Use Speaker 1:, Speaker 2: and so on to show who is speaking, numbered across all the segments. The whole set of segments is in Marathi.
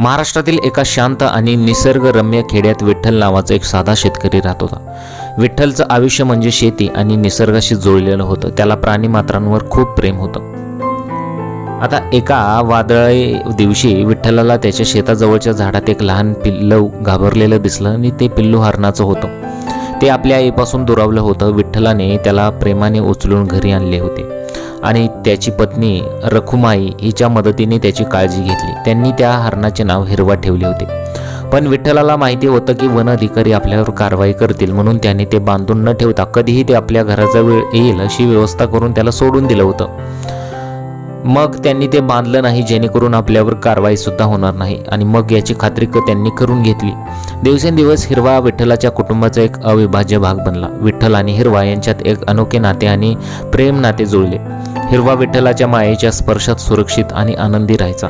Speaker 1: महाराष्ट्रातील एका शांत आणि निसर्गरम्य खेड्यात विठ्ठल नावाचा एक साधा शेतकरी राहत होता. विठ्ठलचं आयुष्य म्हणजे शेती आणि निसर्गाशी जोडलेलं होतं. त्याला प्राणीमात्रांवर खूप प्रेम होतं. आता एका वादळी दिवशी विठ्ठलाला त्याच्या शेताजवळच्या झाडात एक लहान पिल्लव घाबरलेलं दिसलं आणि ते पिल्लू हरणाचं होतं. ते आपल्या आईपासून दुरावलं होतं. विठ्ठलाने त्याला प्रेमाने उचलून घरी आणले होते. आणि त्याची पत्नी रखुमाई हिच्या मदतीने त्याची काळजी घेतली. त्यांनी त्या हरणाचे नाव हिरवा ठेवले होते. पण विठ्ठलाला माहिती होतं की वन अधिकारी आपल्यावर कारवाई करतील म्हणून त्याने ते बांधून न ठेवता कधीही ते आपल्या घराचा वेळ येईल अशी व्यवस्था करून त्याला सोडून दिलं होतं. मग त्यांनी ते बांधलं नाही जेणेकरून आपल्यावर कारवाई सुद्धा होणार नाही. आणि मग याची खात्री त्यांनी करून घेतली. दिवसेंदिवस हिरवा विठ्ठलाच्या कुटुंबाचा एक अविभाज्य भाग बनला. विठ्ठल आणि हिरवा यांच्यात एक अनोखे नाते आणि प्रेम नाते जुळले. हिरवा विठ्ठलाच्या मायेच्या स्पर्शात सुरक्षित आणि आनंदी राहायचा.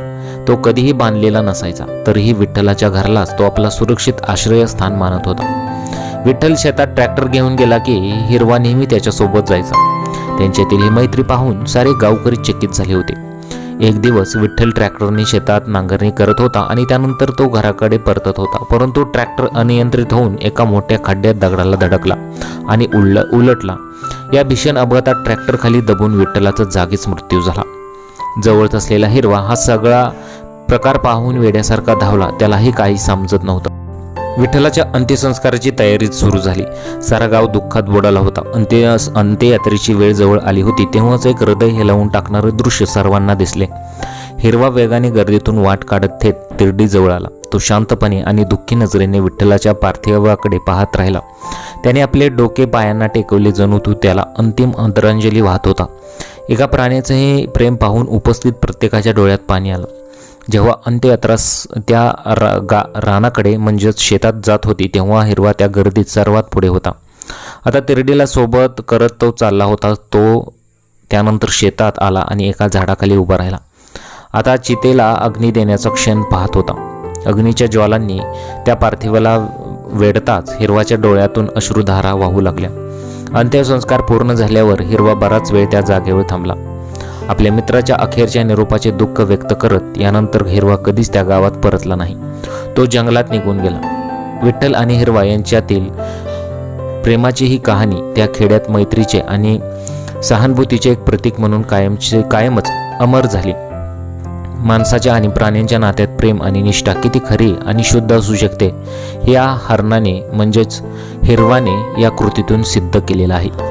Speaker 1: तो कधीही बांधलेला नसायचा तरीही विठ्ठलाच्या घरालाच तो आपला सुरक्षित आश्रयस्थान मानत होता. विठ्ठल शेतात ट्रॅक्टर घेऊन गेला की हिरवा नेहमी त्याच्यासोबत जायचा. त्यांच्यातील ही मैत्री पाहून सारे गावकरी चकित झाले होते. एक दिवस विठ्ठल ट्रॅक्टरने शेतात नांगरणी करत होता आणि त्यानंतर तो घराकडे परतत होता परंतु ट्रॅक्टर अनियंत्रित होऊन एका मोठ्या खड्ड्यात दगडाला धडकला आणि उलट उलटला. या भीषण अपघातात ट्रॅक्टरखाली दबून विठ्ठलाचा जागीच मृत्यू झाला. जवळच असलेला हिरवा हा सगळा प्रकार पाहून वेड्यासारखा धावला. त्यालाही काही समजत नव्हतं. विठ्ठलाच्या अंत्यसंस्काराची तयारी सुरू झाली. सारा गाव दुःखात बुडाला होता. अंत्य अंत्ययात्रेची वेळ जवळ आली होती. तेव्हाच एक हृदय हेलावून टाकणारं दृश्य सर्वांना दिसले. हिरवा वेगाने गर्दीतून वाट काढत थेट तिरडी जवळ आला. तो शांतपणे आणि दुःखी नजरेने विठ्ठलाच्या पार्थिवाकडे पाहत राहिला. त्याने आपले डोके पायांना टेकवले जणू तू त्याला अंतिम अंतरांजली वाहत होता. एका प्राण्याचं हे प्रेम पाहून उपस्थित प्रत्येकाच्या डोळ्यात पाणी आलं. जेव्हा अंत्ययात्रा त्या रा गा रानाकडे म्हणजेच शेतात जात होती तेव्हा हिरवा त्या गर्दीत सर्वात पुढे होता. आता तिरडीला सोबत करत तो चालला होता तो त्यानंतर शेतात आला आणि एका झाडाखाली उभा राहिला. आता चितेला अग्नी देण्याचा क्षण पाहत होता. अग्नीच्या ज्वालांनी त्या पार्थिवाला वेढताच हिरवाच्या डोळ्यातून अश्रुधारा वाहू लागल्या. अंत्यसंस्कार पूर्ण झाल्यावर हिरवा बराच वेळ त्या जागेवर थांबला. आपल्या मित्राच्या अखेरच्या निरोपाचे दुःख व्यक्त करत यानंतर हिरवा कधीच त्या गावात परतला नाही. तो जंगलात निघून गेला. विठ्ठल आणि हिरवा यांच्यातील प्रेमाची ही कहाणी त्या खेड्यात मैत्रीचे आणि सहानुभूतीचे एक प्रतीक म्हणून कायमचे कायमच अमर झाली. माणसाच्या आणि प्राण्यांच्या नात्यात प्रेम आणि निष्ठा किती खरी आणि शुद्ध असू शकते या हरणाने म्हणजेच हिरवाने या कृतीतून सिद्ध केलेलं आहे.